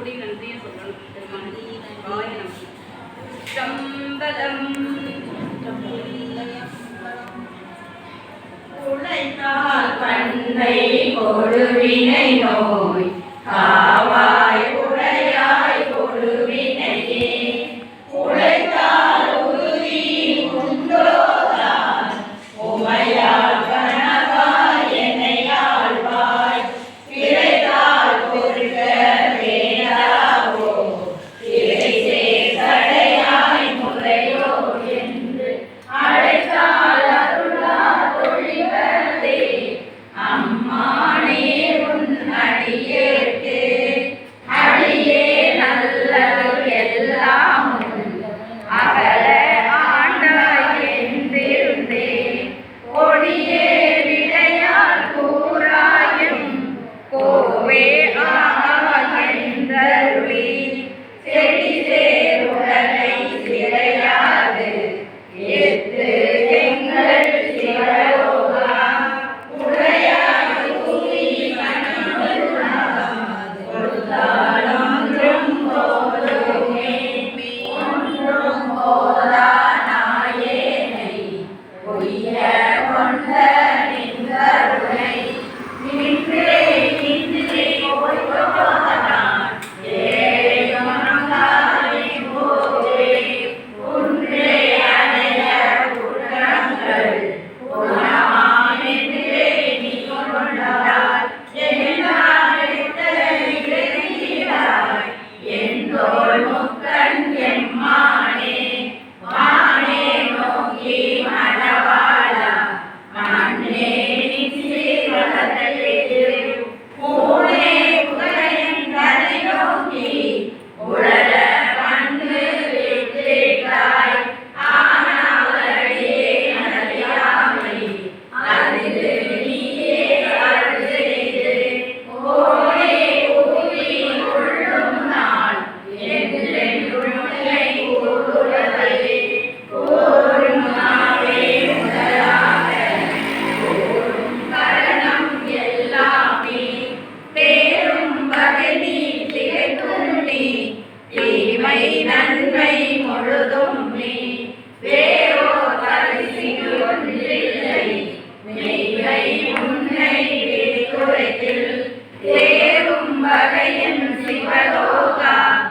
கூடி நன்றியை சொல்லணும். திருமணம் சம்பதம் உழைத்தால் பண்டை நோய். கா Sinh Vai Thổ Ca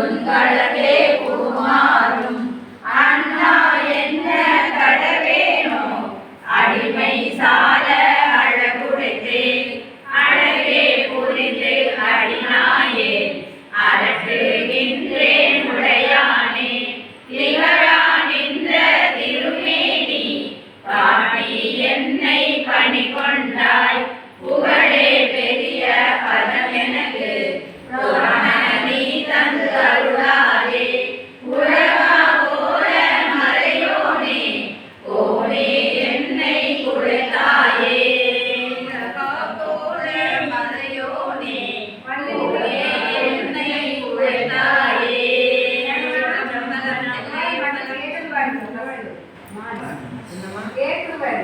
கேட்டுருவேன்